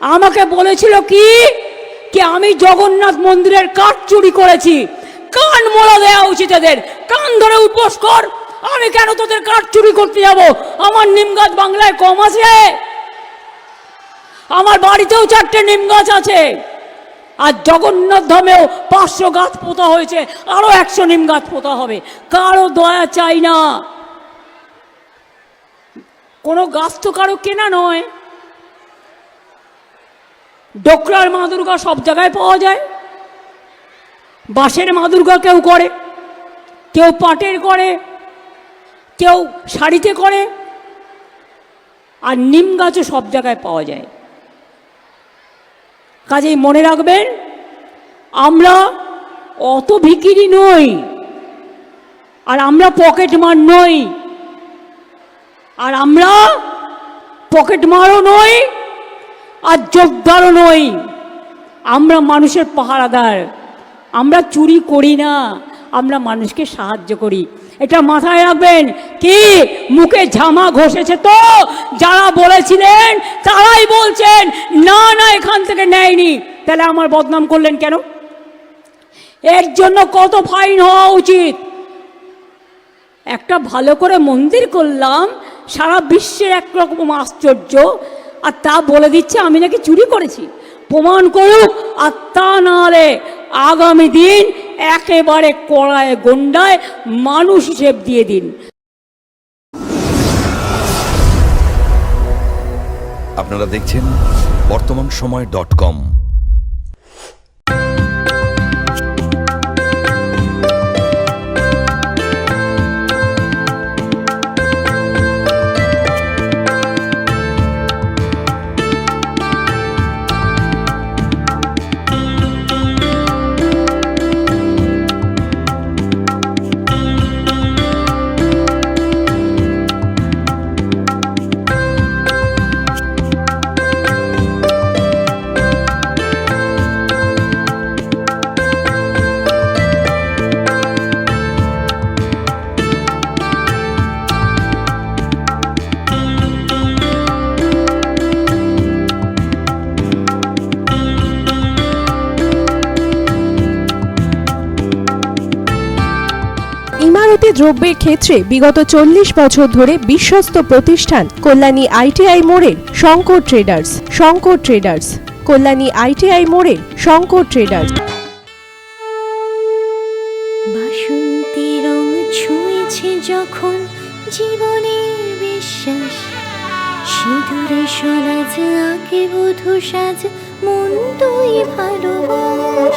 আমাকে বলেছিল কি? কি আমি জগন্নাথ মন্দিরের কাঠ চুরি করেছি। কান মোড়া দেওয়া উচিত এদের। কান ধরে উপোস কর। আমি কেন তোদের কাঠ চুরি করতে যাব? আমার নিম গাছ বাংলায় কম আছে। আমার বাড়িতেও চারটে নিম গাছ আছে। আর জগন্নাথ ধামেও পাঁচশো গাছ পোতা হয়েছে। আরও একশো নিম গাছ পোতা হবে। কারও দয়া চাই না। কোনো গাছ তো কারও কেনা নয়। ডোকরার মা দুর্গা সব জায়গায় পাওয়া যায়। বাঁশের মা দুর্গা কেউ করে, কেউ পাটের করে, কেউ শাড়িতে করে, আর নিম গাছও সব জায়গায় পাওয়া যায়। কাজেই মনে রাখবেন, আমরা অত ভিকিরি নই, আর আমরা পকেট মার নই, আর আমরা পকেট মারও নই আর যোদ্ধারও নই। আমরা মানুষের পাহারাদার। আমরা চুরি করি না। আমরা মানুষকে সাহায্য করি। এটা মাথায় রাখবেন। কি? মুখে ঝামা ঘষেছে তো? যারা বলেছিলেন, তারাই বলছেন, না না, এখান থেকে নেয়নি। তাহলে আমার বদনাম করলেন কেন? এর জন্য কত ফাইন হওয়া উচিত? একটা ভালো করে মন্দির করলাম, সারা বিশ্বের একরকম আশ্চর্য। আর তা বলে দিচ্ছে, আমি নাকি চুরি করেছি। প্রমাণ করুক, আর তা নাহলে আগামী দিন একেবারে কড়ায়, গন্ডায় মানুষ হিসেব দিয়ে দিন। আপনারা দেখছেন বর্তমান সময় ডট কম। ইমারতি দ্রব্যের ক্ষেত্রে বিগত চল্লিশ বছর ধরে বিশ্বস্ত প্রতিষ্ঠান কল্যাণী আইটিআই মোড়ের Shankar traders Shankar traders, Kalyani ITI মোড়ের শঙ্কর ট্রেডার্স। যখন জীবনের বিশ্বাস। সিঁদুরে সরাজ সাজ, মন তুই ভালোবাস।